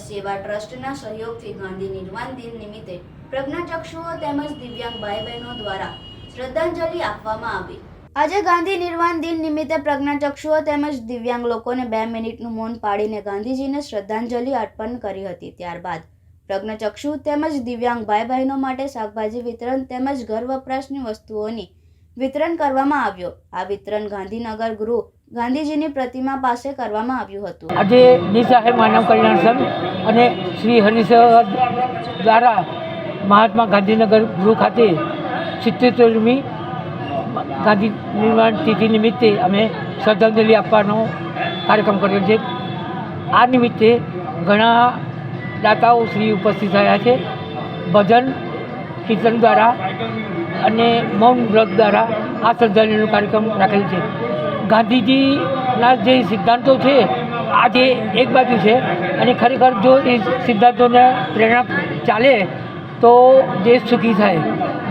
સેવા ટ્રસ્ટના સહયોગથી ગાંધી નિર્વાણ દિન નિમિત્તે પ્રજ્ઞાચક્ષુઓ તેમજ દિવ્યાંગ ભાઈ બહેનો દ્વારા શ્રદ્ધાંજલિ આપવામાં આવી. આજે ગાંધી નિર્વાણ દિન નિમિત્તે પ્રજ્ઞાચક્ષુઓ તેમજ દિવ્યાંગ લોકોને બે મિનિટનું મૌન પાડીને ગાંધીજીને શ્રદ્ધાંજલિ અર્પણ કરી હતી. ત્યારબાદ પ્રજ્ઞાચક્ષુ તેમજ દિવ્યાંગ ભાઈ બહેનો માટે શાકભાજી વિતરણ તેમજ ઘર વપરાશની વસ્તુઓની વિતરણ કરવામાં આવ્યો. આ વિતરણ ગાંધીનગર ગૃહ ગાંધીજીની પ્રતિમા પાસે કરવામાં આવ્યું હતું. આજે નિસાહે માનવ કલ્યાણ સંઘ અને શ્રી હરિસર દ્વારા મહાત્મા ગાંધીનગર ગૃહ ખાતે સિત્તેરમી ગાંધી નિર્માણ તિથિ નિમિત્તે અમે શ્રદ્ધાંજલિ આપવાનો કાર્યક્રમ કર્યો છે. આ નિમિત્તે ઘણા દાતાઓ શ્રી ઉપસ્થિત થયા છે. ભજન, કીર્તન દ્વારા અને મૌન વ્રત દ્વારા આ શ્રદ્ધાંજલિનો કાર્યક્રમ રાખેલ છે. ગાંધીજીના જે સિદ્ધાંતો છે આજે એક બાજુ છે અને ખરેખર જો એ સિદ્ધાંતોને પ્રેરણા ચાલે તો દેશ સુખી થાય.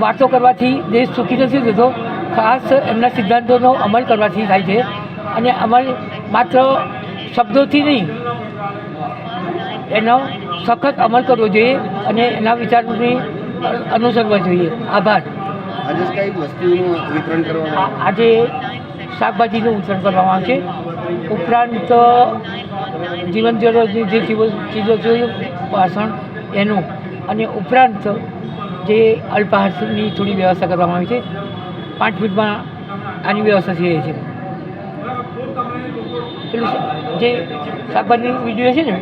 વાતો કરવાથી દેશ સુખી નથી થતો ખાસ એમના સિદ્ધાંતોનો અમલ કરવાથી થાય છે. અને અમલ માત્ર શબ્દોથી નહીં એનો સખત અમલ કરવો જોઈએ અને એના વિચારોની અનુસરવા જોઈએ. આભાર. આજે વસ્તુનું વિતરણ કરવામાં આવે છે. શાકભાજીનું ઉપરાંત જીવન જરૂરિયાતની જે ચીજો છે, વાસણ, એનું. અને ઉપરાંત, જે અલ્પાહારની થોડી વ્યવસ્થા કરવામાં આવી છે. પાંચ મિનિટમાં આની વ્યવસ્થા થઈ છે. પેલું જે શાકભાજીની વીડિયો છે ને?